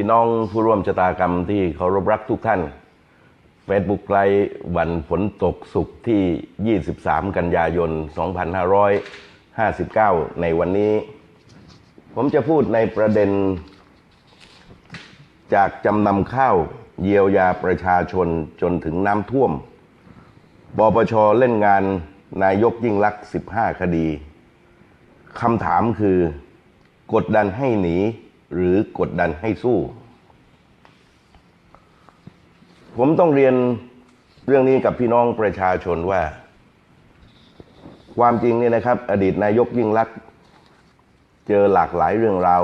พี่น้องผู้ร่วมชะตากรรมที่เคารพรักทุกท่าน Facebook ไลฟ์วันฝนตกสุขที่ 23 กันยายน 2559 ในวันนี้ ผมจะพูดในประเด็น จากจำนำข้าวเยียวยาประชาชนจนถึงน้ำท่วมปปชเล่นงานนายกยิ่งลักษณ์15 คดีคำถามคือ กดดันให้หนี หรือกดดันให้สู้ ผมต้องเรียนเรื่องนี้กับพี่น้องประชาชนว่า ความจริงเนี่ยนะครับ อดีตนายกยิ่งลักษณ์เจอหลากหลายเรื่องราว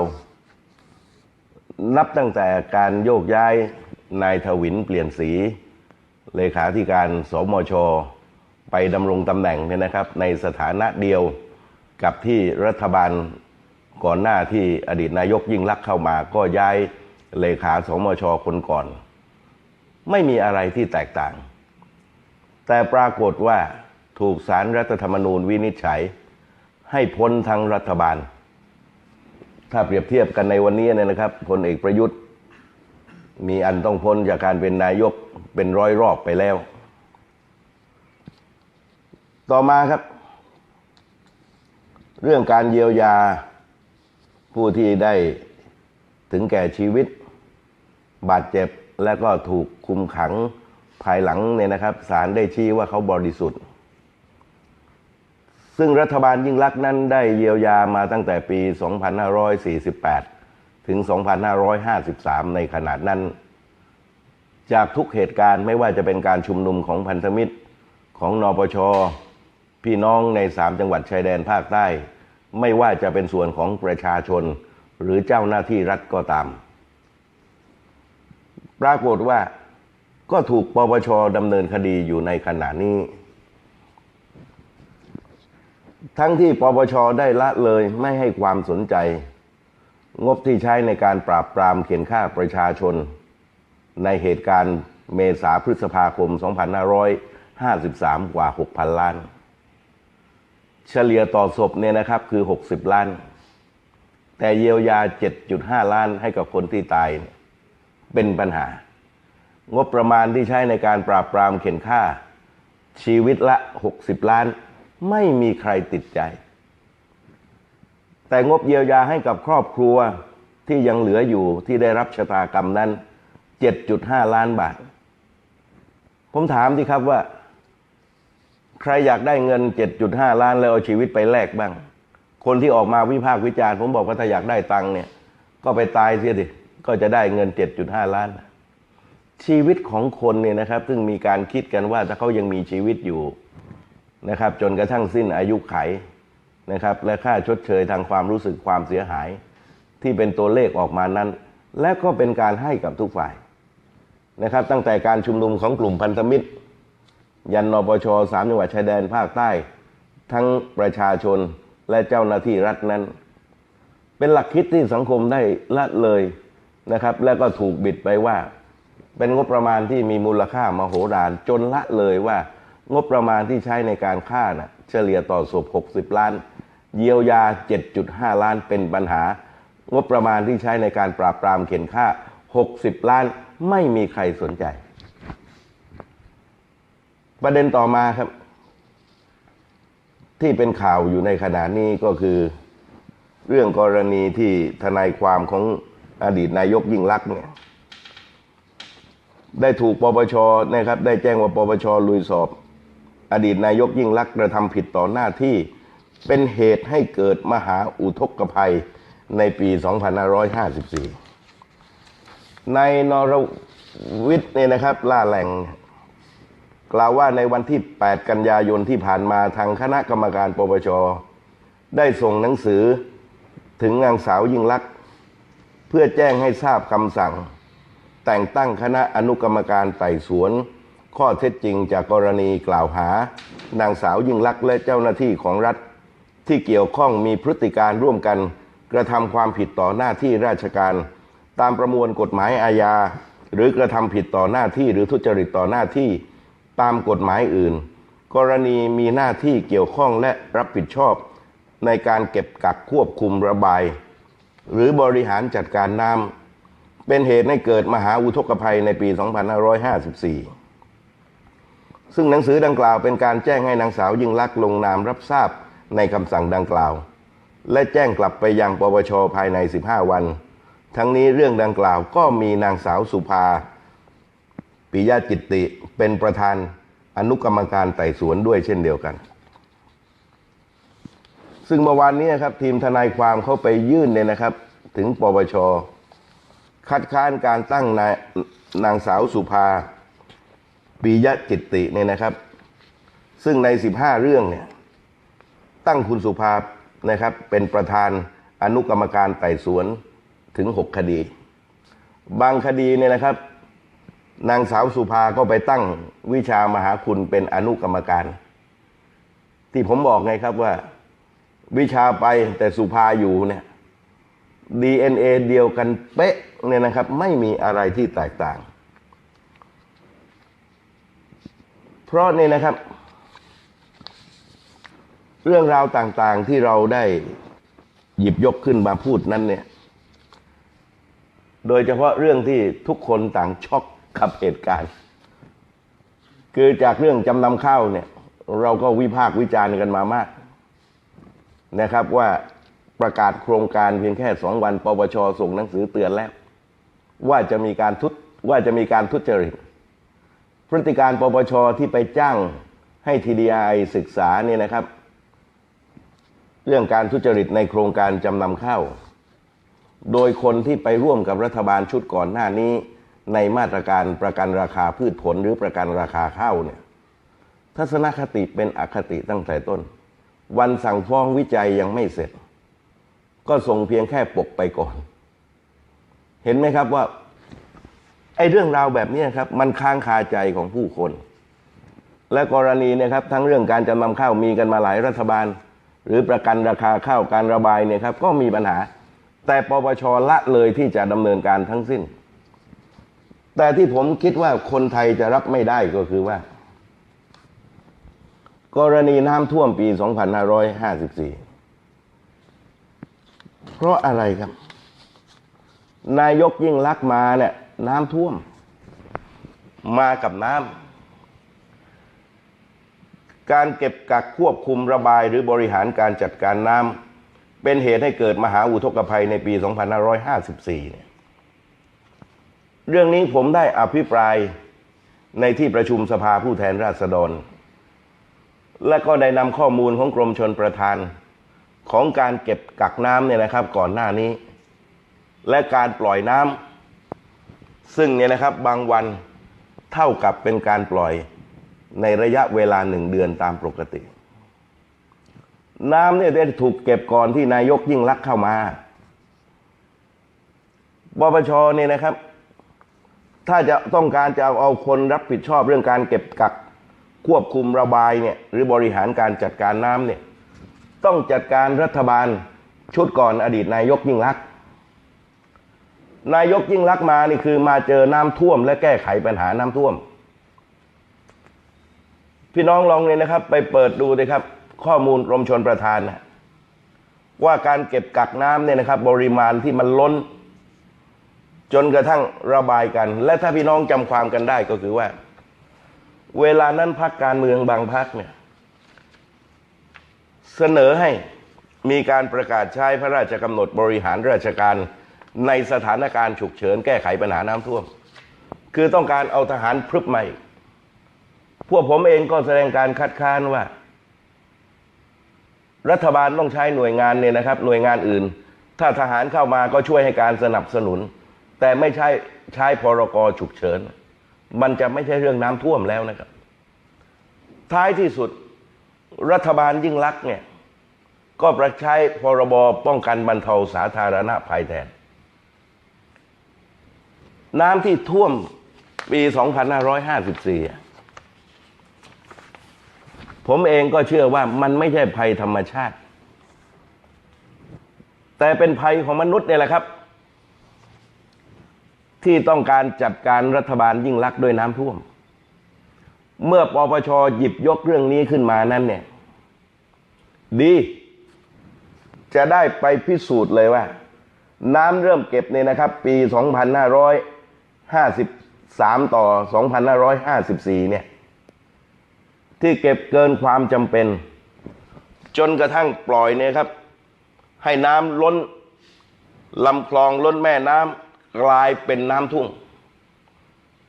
นับตั้งแต่การโยกย้ายนายทวินเปลี่ยนสี เลขาธิการสมช ไปดำรงตำแหน่งเนี่ยนะครับ ในสถานะเดียวกับที่รัฐบาล ก่อนหน้าที่อดีตนายกยิ่งลักษณ์เข้ามาก็ย้ายเลขาสมชคนก่อน ไม่มีอะไรที่แตกต่าง แต่ปรากฏว่าถูกสารรัฐธรรมนูญวินิจฉัย ให้พ้นทั้งรัฐบาล ถ้าเปรียบเทียบกันในวันนี้เนี่ยนะครับพลเอกประยุทธ์ มีอันต้องพ้นจากการเป็นนายกเป็นร้อยรอบไปแล้ว ต่อมาครับ เรื่องการเยียวยา ผู้ที่ได้ถึงแก่ชีวิต บาดเจ็บและก็ถูกคุมขังภายหลังเนี่ยนะครับศาลได้ชี้ว่าเขาบริสุทธิ์ ซึ่งรัฐบาลยิ่งลักษณ์นั้นได้เยียวยามาตั้งแต่ปี 2548 ถึง 2553 ในขนาดนั้น จากทุกเหตุการณ์ไม่ว่าจะเป็นการชุมนุมของพันธมิตรของนปช พี่น้องในสามจังหวัดชายแดนภาคใต้ ไม่ว่าจะเป็นส่วนของประชาชนหรือเจ้าหน้าที่รัฐก็ตาม ปรากฏว่าก็ถูกปปชดำเนินคดีอยู่ในขณะนี้ ทั้งที่ปปชได้ละเลยไม่ให้ความสนใจ งบที่ใช้ในการปราบปรามเขียนฆ่าประชาชน ในเหตุการณ์เมษาพฤษภาคม 2553 กว่า 6,000 ล้าน เฉลี่ยต่อศพเนี่ยนะครับคือ 60 ล้าน แต่เยียวยา 7.5 ล้านให้กับคนที่ตายเป็นปัญหา งบประมาณที่ใช้ในการปราบปรามเข็นฆ่า ชีวิตละ 60 ล้าน ไม่มีใครติดใจ แต่งบเยียวยาให้กับครอบครัวที่ยังเหลืออยู่ที่ได้รับชะตากรรมนั้น 7.5 ล้านบาท ผมถามสิครับว่า ใครอยากได้เงิน 7.5 ล้านแล้วเอาชีวิตไปแลกบ้าง คนที่ออกมาวิพากษ์วิจารณ์ผมบอกว่าถ้าอยากได้ตังค์เนี่ย ก็ไปตายเสียดิก็จะได้เงิน 7.5 ล้าน ชีวิตของคนเนี่ยนะครับ ซึ่งมีการคิดกันว่าถ้าเขายังมีชีวิตอยู่นะครับ จนกระทั่งสิ้นอายุไขนะครับ และค่าชดเชยทางความรู้สึกความเสียหาย ที่เป็นตัวเลขออกมานั้น และก็เป็นการให้กับทุกฝ่ายนะครับ ตั้งแต่การชุมนุมของกลุ่มพันธมิตร ยันนปชสามจังหวัดชายแดนภาคใต้ ทั้งประชาชนและเจ้าหน้าที่รัฐนั้น เป็นหลักคิดที่สังคมได้ละเลยนะครับ และก็ถูกบิดไปว่า เป็นงบประมาณที่มีมูลค่ามโหฬารจนละเลยว่า งบประมาณที่ใช้ในการฆ่านะ่ะเฉลี่ยต่อศพ60 ล้าน เยียวยา 7.5 ล้านเป็นปัญหา งบประมาณที่ใช้ในการปราบปรามเข็นฆ่า 60 ล้านไม่มีใครสนใจ ประเด็นต่อมาครับ ที่เป็นข่าวอยู่ในขณะนี้ก็คือ เรื่องกรณีที่ทนายความของอดีตนายกยิ่งลักษณ์เนี่ยได้ถูกปปชนะครับ ได้แจ้งว่าปปชลุยสอบ อดีตนายกยิ่งลักษณ์กระทำผิดต่อหน้าที่เป็นเหตุให้เกิดมหาอุทกภัยในปี 2554 ในนรวิทย์เนี่ยนะครับ ล่าแหล่ง กล่าวว่าในวันที่ 8 กันยายนที่ผ่านมาทางคณะกรรมการปปช ได้ส่งหนังสือถึงนางสาวยิ่งลักษณ์เพื่อแจ้งให้ทราบคำสั่ง แต่งตั้งคณะอนุกรรมการไต่สวน ข้อเท็จจริงจากกรณีกล่าวหา นางสาวยิ่งลักษณ์และเจ้าหน้าที่ของรัฐ ที่เกี่ยวข้องมีพฤติการร่วมกัน กระทำความผิดต่อหน้าที่ราชการ ตามประมวลกฎหมายอาญาหรือกระทำผิดต่อหน้าที่หรือทุจริตต่อหน้าที่ ตามกฎหมายอื่น กรณีมีหน้าที่เกี่ยวข้องและรับผิดชอบ ในการเก็บกักควบคุมระบาย หรือบริหารจัดการน้ำเป็นเหตุให้เกิดมหาอุทกภัยในปี 2554 ซึ่งหนังสือดังกล่าวเป็นการแจ้งให้นางสาวยิ่งลักษณ์ลงนามรับทราบในคำสั่งดังกล่าว และแจ้งกลับไปยังปปชภายใน 15 วัน ทั้งนี้เรื่องดังกล่าวก็มีนางสาวสุภา ปิยะจิตติเป็นประธานอนุกรรมการไต่สวนด้วยเช่นเดียวกัน ซึ่งเมื่อวานนี้ครับ ทีมทนายความเขาไปยื่นเนี่ยนะครับ ถึงปปชคัดค้านการตั้งนายนางสาวสุภาปิยะจิตติเนี่ยนะครับ ซึ่งใน 15 เรื่องเนี่ยตั้งคุณสุภานะครับ เป็นประธานอนุกรรมการไต่สวนถึง 6 คดี บางคดีเนี่ยนะครับ นางสาวสุภาก็ไปตั้งวิชามหาคุณเป็นอนุกรรมการ ที่ผมบอกไงครับว่า วิชาไปแต่สุภาอยู่เนี่ย DNA เดียวกันเป๊ะเนี่ยนะครับ ไม่มีอะไรที่แตกต่าง เพราะเนี่ยนะครับ เรื่องราวต่างๆที่เราได้หยิบยกขึ้นมาพูดนั้นเนี่ย โดยเฉพาะเรื่องที่ทุกคนต่างช็อก กับเหตุการณ์ คือจากเรื่องจำนำข้าวเนี่ย เราก็วิพากษ์วิจารณ์กันมามาก นะครับว่าประกาศโครงการเพียงแค่สองวันปปชส่งหนังสือเตือนแล้ว ว่าจะมีการทุว่าจะมีการทุจริตพฤติการปปชที่ไปจ้างให้ TDI ศึกษาเนี่ยนะครับ เรื่องการทุจริตในโครงการจำนำข้าวโดยคนที่ไปร่วมกับรัฐบาลชุดก่อนหน้านี้ ในมาตรการประกันราคาพืชผลหรือประกันราคาข้าวเนี่ยทัศนคติเป็นอคติตั้งแต่ต้น วันสั่งฟ้องวิจัยยังไม่เสร็จ ก็ส่งเพียงแค่ปกไปก่อน เห็นไหมครับว่าไอ้เรื่องราวแบบนี้ครับ มันค้างคาใจของผู้คน และกรณีเนี่ยครับ ทั้งเรื่องการจำนำข้าวมีกันมาหลายรัฐบาล หรือประกันราคาข้าวการระบายเนี่ยครับ ก็มีปัญหา แต่ปปชละเลยที่จะดำเนินการทั้งสิ้น แต่ที่ผมคิดว่าคนไทยจะรับไม่ได้ก็คือว่า กรณีน้ำท่วมปี 2554 เพราะอะไรครับ นายกยิ่งลักษณ์มาเนี่ยน้ำท่วม มากับน้ำการเก็บกักควบคุมระบายหรือบริหารการจัดการน้ำเป็นเหตุให้เกิดมหาอุทกภัยในปี 2554เนี่ย เรื่องนี้ผมได้อภิปรายในที่ประชุมสภาผู้แทนราษฎร และก็ได้นำข้อมูลของกรมชนประทาน ของการเก็บกักน้ำเนี่ยนะครับก่อนหน้านี้ และการปล่อยน้ำซึ่งเนี่ยนะครับบางวันเท่ากับเป็นการปล่อยในระยะเวลาหนึ่งเดือนตามปกติ น้ำเนี่ยได้ถูกเก็บก่อนที่นายกยิ่งลักษณ์เข้ามาปปชเนี่ยนะครับ ถ้าจะต้องการจะเอาคนรับผิดชอบเรื่องการเก็บกักควบคุมระบายเนี่ยหรือบริหารการจัดการน้ำเนี่ยต้องจัดการรัฐบาลชุดก่อนอดีตนายกยิ่งลักษณ์นายกยิ่งลักษณ์มานี่คือมาเจอน้ำท่วม และแก้ไขปัญหาน้ำท่วม พี่น้องลองเลยนะครับ ไปเปิดดูเลยครับ ข้อมูลกรมชนประทานนะว่าการเก็บกักน้ำเนี่ยนะครับ ปริมาณที่มันล้น จนกระทั่งระบายกัน และถ้าพี่น้องจำความกันได้ก็คือว่า เวลานั้นพักการเมืองบางพักเนี่ยเสนอให้มีการประกาศใช้พระราชกำหนดบริหารราชการในสถานการณ์ฉุกเฉินแก้ไขปัญหาน้ำท่วม คือต้องการเอาทหารพรึบใหม่ พวกผมเองก็แสดงการคัดค้านว่า รัฐบาลต้องใช้หน่วยงานเนี่ยนะครับ หน่วยงานอื่น ถ้าทหารเข้ามาก็ช่วยให้การสนับสนุน แต่ไม่ใช่ใช้พรกฉุกเฉิน มันจะไม่ใช่เรื่องน้ำท่วมแล้วนะครับ ท้ายที่สุดรัฐบาลยิ่งลักเนี่ย ก็ประใช้พรบป้องกันบรรเทาสาธารณภัยแทน น้ำที่ท่วมปี 2554 ผมเองก็เชื่อว่ามันไม่ใช่ภัยธรรมชาติ แต่เป็นภัยของมนุษย์เนี่ยแหละครับ ที่ต้องการจัดการรัฐบาลยิ่งลักษณ์ด้วยน้ำท่วม เมื่อปปชหยิบยกเรื่องนี้ขึ้นมานั้นเนี่ย ดี จะได้ไปพิสูจน์เลยว่า น้ำเริ่มเก็บเนี่ยนะครับ ปี 2553 ต่อ 2554 เนี่ย ที่เก็บเกินความจำเป็น จนกระทั่งปล่อยเนี่ยครับ ให้น้ำล้นลำคลองล้นแม่น้ำ กลายเป็นน้ำทุ่ง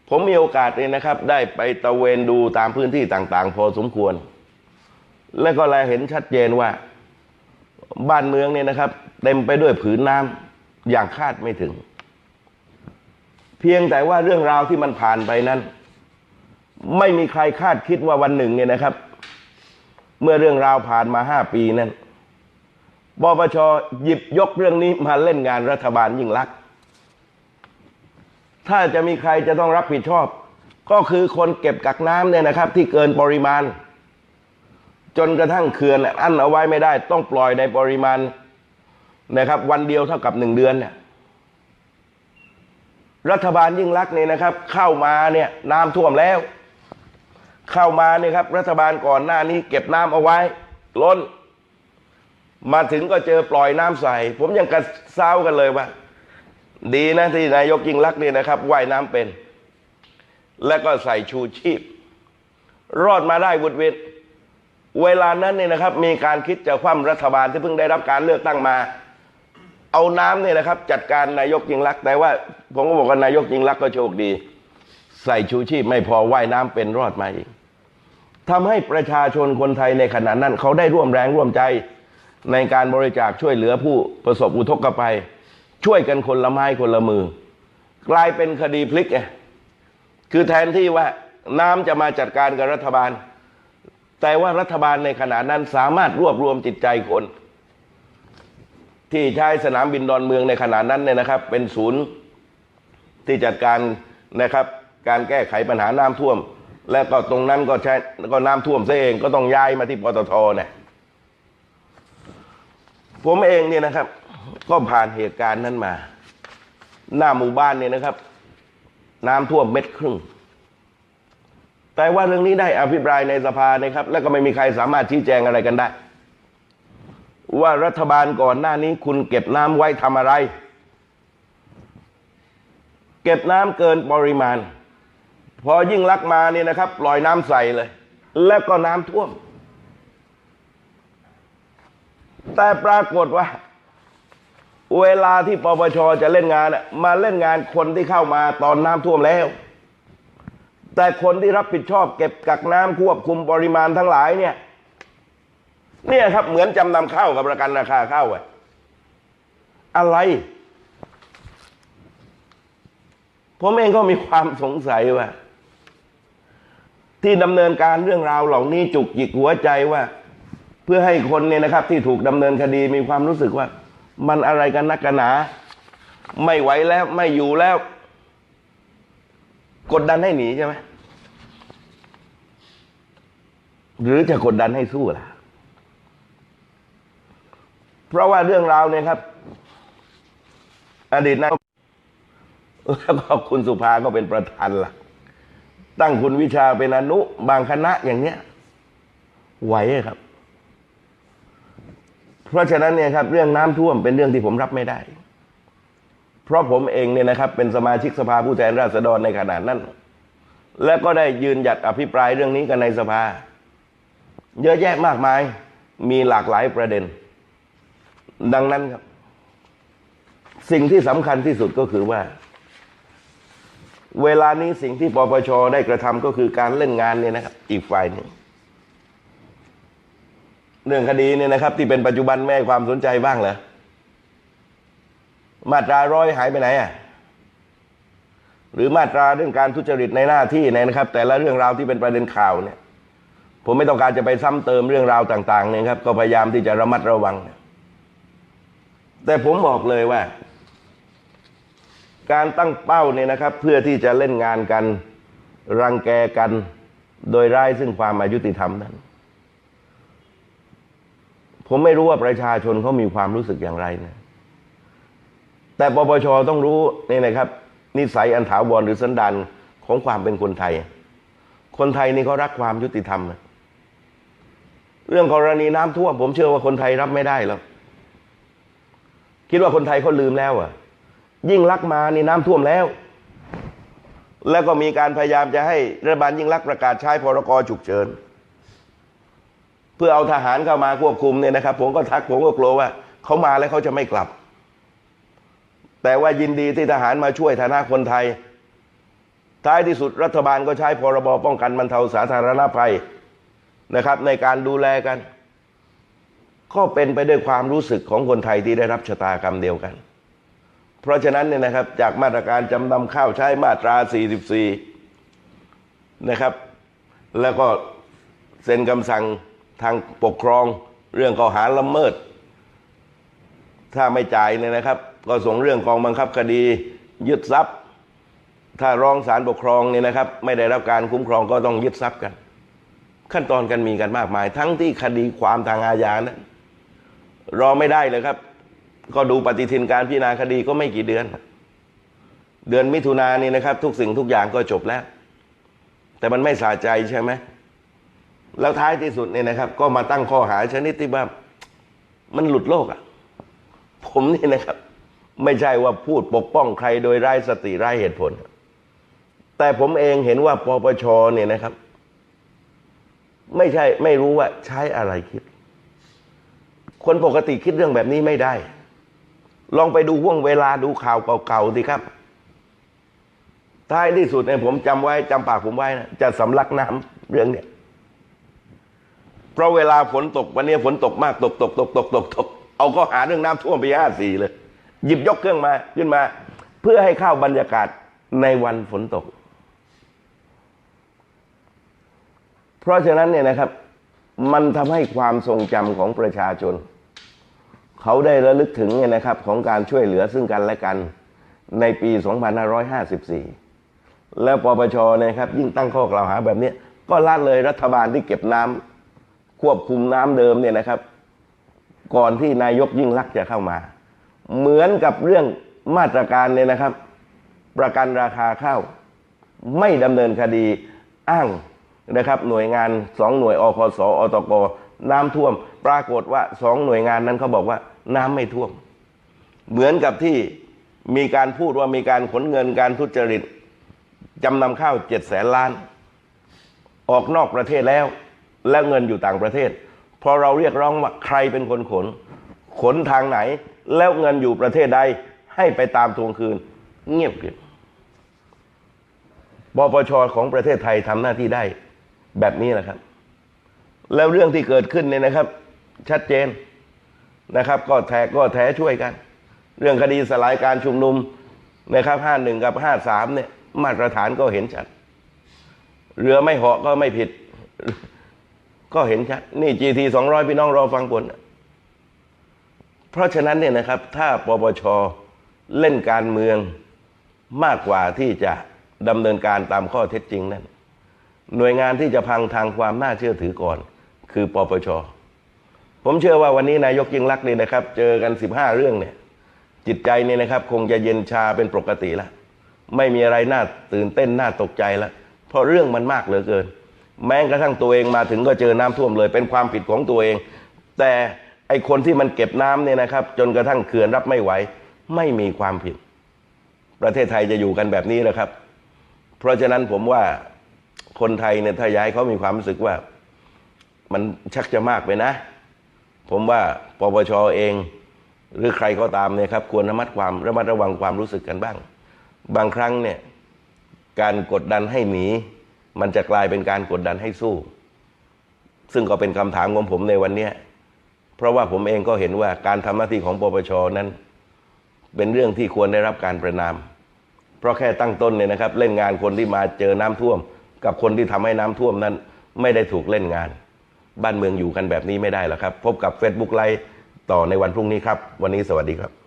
ผมมีโอกาสเลยนะครับ ได้ไปตะเวนดูตามพื้นที่ต่าง ๆ พอสมควร และก็แลเห็นชัดเจนว่า บ้านเมืองเนี่ยนะครับ เต็มไปด้วยผืนน้ำอย่างคาดไม่ถึง เพียงแต่ว่าเรื่องราวที่มันผ่านไปนั้น ไม่มีใครคาดคิดว่าวันหนึ่งเนี่ยนะครับ เมื่อเรื่องราวผ่านมาห้าปีนั้นปปชหยิบยกเรื่องนี้มาเล่นงานรัฐบาลยิ่งลักษณ ถ้าจะมีใครจะต้องรับผิดชอบ ก็คือคนเก็บกักน้ำเนี่ยนะครับ ที่เกินปริมาณ จนกระทั่งเขื่อนอั้นเอาไว้ไม่ได้ ต้องปล่อยในปริมาณนะครับ วันเดียวเท่ากับหนึ่งเดือนเนี่ยรัฐบาลยิ่งลักเนี่ยนะครับ เข้ามาเนี่ยน้ำท่วมแล้ว เข้ามาเนี่ยครับ รัฐบาลก่อนหน้านี้ เก็บน้ำเอาไว้ ล้น มาถึงก็เจอปล่อยน้ำใส่ ผมยังกระเซ้ากันเลยว่า ดีนะที่นายกยิ่งลักษณ์นี่นะครับว่ายน้ำเป็น และก็ใส่ชูชีพ รอดมาได้วุดวิดเวลานั้นเนี่ยนะครับ มีการคิดจะคว่ำรัฐบาลที่เพิ่งได้รับการเลือกตั้งมา เอาน้ำเนี่ยนะครับ จัดการนายกยิ่งลักษณ์แต่ว่า ผมก็บอกว่านายกยิ่งลักษณ์ก็โชคดี ใส่ชูชีพไม่พอว่ายน้ำเป็นรอดมาอีกทำให้ประชาชนคนไทยในขณะนั้น เขาได้ร่วมแรงร่วมใจในการบริจาคช่วยเหลือผู้ประสบอุทกภัย ช่วยกันคนละไม้คนละมือ กลายเป็นคดีพลิกไงคือแทนที่ว่าน้ำจะมาจัดการกับรัฐบาล แต่ว่ารัฐบาลในขณะนั้นสามารถรวบรวมจิตใจคน ที่ใช้สนามบินดอนเมืองในขณะนั้นเนี่ยนะครับ เป็นศูนย์ที่จัดการนะครับ การแก้ไขปัญหาน้ำท่วม และก็ตรงนั้นก็ใช้ก็น้ำท่วมซะเองก็ต้องย้ายมาที่ปตทเนี่ยผมเองเนี่ยนะครับ ก็ผ่านเหตุการณ์นั้นมา หน้าหมู่บ้านเนี่ยนะครับ น้ำท่วมเม็ดครึ่ง แต่ว่าเรื่องนี้ได้อภิปรายในสภานะครับ แล้วก็ไม่มีใครสามารถชี้แจงอะไรกันได้ ว่ารัฐบาลก่อนหน้านี้คุณเก็บน้ำไว้ทำอะไร เก็บน้ำเกินปริมาณ พอยิ่งลักมาเนี่ยนะครับปล่อยน้ำใส่เลย แล้วก็น้ำท่วม แต่ปรากฏว่า เวลาที่ปปชจะเล่นงานมาเล่นงานคนที่เข้ามาตอนน้ำท่วมแล้ว แต่คนที่รับผิดชอบเก็บกักน้ำควบคุมปริมาณทั้งหลายเนี่ย เนี่ยครับเหมือนจำนำข้าวกับประกันราคาข้าวไว้อะไร ผมเองก็มีความสงสัยว่าที่ดำเนินการเรื่องราวเหล่านี้จุกจิกหัวใจว่า เพื่อให้คนเนี่ยนะครับ ที่ถูกดำเนินคดีมีความรู้สึกว่า มันอะไรกันนักกันหนา ไม่ไหวแล้วไม่อยู่แล้ว กดดันให้หนีใช่ไหมหรือจะกดดันให้สู้ล่ะ เพราะว่าเรื่องราวเนี่ยครับ อดีตนะแล้วก็คุณสุภาก็เป็นประธานหลักตั้งคุณวิชาเป็นอนุ บางคณะอย่างเนี้ยไหวครับ เพราะฉะนั้นเนี่ยครับเรื่องน้ำท่วมเป็นเรื่องที่ผมรับไม่ได้ เพราะผมเองเนี่ยนะครับ เป็นสมาชิกสภาผู้แทนราษฎรในขณะนั้น และก็ได้ยืนหยัดอภิปรายเรื่องนี้กันในสภา เยอะแยะมากมายมีหลากหลายประเด็น ดังนั้นครับ สิ่งที่สำคัญที่สุดก็คือว่า เวลานี้สิ่งที่ปปชได้กระทำก็คือการเล่นงานเนี่ยนะครับ อีกฝ่ายหนึ่ง เรื่องคดีเนี่ยนะครับ ที่เป็นปัจจุบันไม่ให้ความสนใจบ้างเหรอมาตราร้อยหายไปไหนอะหรือมาตราเรื่องการทุจริตในหน้าที่เนยนะครับ แต่ละเรื่องราวที่เป็นประเด็นข่าวเนี่ย ผมไม่ต้องการจะไปซ้ำเติมเรื่องราวต่างๆเนี่ยครับ ก็พยายามที่จะระมัดระวัง แต่ผมบอกเลยว่า การตั้งเป้าเนี่ยนะครับ เพื่อที่จะเล่นงานกันรังแกกัน โดยร้ายซึ่งความอายุติธรรมนั้น ผมไม่รู้ว่าประชาชนเขามีความรู้สึกอย่างไรนะ แต่ปปชต้องรู้นี่นะครับ นิสัยอันถาวรหรือสันดานของความเป็นคนไทย คนไทยนี่เขารักความยุติธรรมนะเรื่องกรณีน้ำท่วมผมเชื่อว่าคนไทยรับไม่ได้แล้ว คิดว่าคนไทยเขาลืมแล้วอะ ยิ่งลักมานี่น้ำท่วมแล้ว แล้วก็มีการพยายามจะให้รัฐบาลยิ่งลักประกาศใช้พรกฉุกเฉิน เพื่อเอาทหารเข้ามาควบคุมเนี่ยนะครับ ผมก็ทักผมก็กลัวว่าเขามาแล้วเขาจะไม่กลับ แต่ว่ายินดีที่ทหารมาช่วยฐานะคนไทย ท้ายที่สุดรัฐบาลก็ใช้พรบป้องกันบรรเทาสาธารณภัยนะครับ ในการดูแลกัน ก็เป็นไปด้วยความรู้สึกของคนไทยที่ได้รับชะตากรรมเดียวกัน เพราะฉะนั้นเนี่ยนะครับจากมาตรการจำนำข้าวใช้มาตรา 44 นะครับ แล้วก็เซ็นคำสั่ง ทางปกครองเรื่องข้อหาละเมิด ถ้าไม่จ่ายเนี่ยนะครับ ก็ส่งเรื่องกองบังคับคดี ยึดทรัพย์ ถ้าร้องศาลปกครองเนี่ยนะครับ ไม่ได้รับการคุ้มครองก็ต้องยึดทรัพย์กัน ขั้นตอนกันมีกันมากมาย ทั้งที่คดีความทางอาญานะรอไม่ได้เลยครับ ก็ดูปฏิทินการพิจารณาคดีก็ไม่กี่เดือน เดือนมิถุนายนนี่นะครับ ทุกสิ่งทุกอย่างก็จบแล้ว แต่มันไม่สาใจใช่ไหม แล้วท้ายที่สุดเนี่ยนะครับ ก็มาตั้งข้อหาชนิดที่ว่ามันหลุดโลกอะ่ะ ผมนี่นะครับ ไม่ใช่ว่าพูดปกป้องใครโดยไร้สติไร้เหตุผล แต่ผมเองเห็นว่าปปชเนี่ยนะครับ ไม่ใช่ไม่รู้ว่าใช้อะไรคิด คนปกติคิดเรื่องแบบนี้ไม่ได้ ลองไปดูห่วงเวลาดูข่าวเก่าๆสิครับท้ายที่สุดเนี่ยผมจำไว้จำปากผมไว้นะจะสำลักน้ำเรื่องเนี่ย เพราะเวลาฝนตกวันนี้ฝนตกมากตกตกตกตกตกตกเอาก็หาเรื่องน้ำท่วมปีห้าสี่เลย หยิบยกเครื่องมาขึ้นมา เพื่อให้เข้าบรรยากาศในวันฝนตก เพราะฉะนั้นเนี่ยนะครับ มันทำให้ความทรงจำของประชาชน เขาได้ระลึกถึงเนี่ยนะครับของการช่วยเหลือซึ่งกันและกันในปี 2554 แล้วปปชนะครับยิ่งตั้งข้อกล่าวหาแบบนี้ ก็ละเลยรัฐบาลที่เก็บน้ำ ควบคุมน้ำเดิมเนี่ยนะครับ ก่อนที่นายกยิ่งลักษณ์จะเข้ามา เหมือนกับเรื่องมาตรการเนี่ยนะครับ ประกันราคาข้าวไม่ดำเนินคดีอ้างนะครับ หน่วยงานสองหน่วยอคสอตกน้ำท่วม ปรากฏว่าสองหน่วยงานนั้นเขาบอกว่าน้ำไม่ท่วม เหมือนกับที่มีการพูดว่ามีการขนเงินการทุจริตจำนำข้าวเจ็ดแสนล้าน ออกนอกประเทศแล้ว และเงินอยู่ต่างประเทศ พอเราเรียกร้องว่าใครเป็นคนขน ขนทางไหน แล้วเงินอยู่ประเทศใดให้ไปตามทวงคืน เงียบกริบปปชของประเทศไทยทำหน้าที่ได้แบบนี้แหละครับ แล้วเรื่องที่เกิดขึ้นเนี่ยนะครับ ชัดเจนนะครับ ก็แทกก็แท้ช่วยกัน เรื่องคดีสลายการชุมนุมนะครับห้าหนึ่งกับห้าสามเนี่ยมาตรฐานก็เห็นชัด เรือไม่เหาะก็ไม่ผิด ก็เห็นชัดนี่ GT สองร้อยพี่น้องรอฟังผลเพราะฉะนั้นเนี่ยนะครับ ถ้าปปชเล่นการเมืองมากกว่าที่จะดำเนินการตามข้อเท็จจริงนั้น หน่วยงานที่จะพังทางความน่าเชื่อถือก่อน คือปปชผมเชื่อว่าวันนี้นายกยิ่งรักษณ์เนี่ยนะครับ เจอกันสิบห้าเรื่องเนี่ย จิตใจเนี่ยนะครับ คงจะเย็นชาเป็นปกติแล้วไม่มีอะไรน่าตื่นเต้นน่าตกใจแล้วเพราะเรื่องมันมากเหลือเกิน แม้กระทั่งตัวเองมาถึงก็เจอน้ำท่วมเลย เป็นความผิดของตัวเอง แต่ไอคนที่มันเก็บน้ำเนี่ยนะครับ จนกระทั่งเขื่อนรับไม่ไหว ไม่มีความผิด ประเทศไทยจะอยู่กันแบบนี้แหละครับ เพราะฉะนั้นผมว่าคนไทยเนี่ยถ้าย้ายเขามีความรู้สึกว่า มันชักจะมากไปนะ ผมว่าปปชเอง หรือใครก็ตามเนี่ยครับ ควรระมัดความระมัดระวังความรู้สึกกันบ้าง บางครั้งเนี่ยการกดดันให้หนี มันจะกลายเป็นการกดดันให้สู้ ซึ่งก็เป็นคำถามของผมในวันนี้เพราะว่าผมเองก็เห็นว่าการทำหน้าที่ของปปชนั้น เป็นเรื่องที่ควรได้รับการประนาม เพราะแค่ตั้งต้นเนี่ยนะครับ เล่นงานคนที่มาเจอน้ำท่วม กับคนที่ทำให้น้ำท่วมนั้น ไม่ได้ถูกเล่นงาน บ้านเมืองอยู่กันแบบนี้ไม่ได้หรอกครับ พบกับ Facebook ไลฟ์ต่อในวันพรุ่งนี้ครับ วันนี้สวัสดีครับ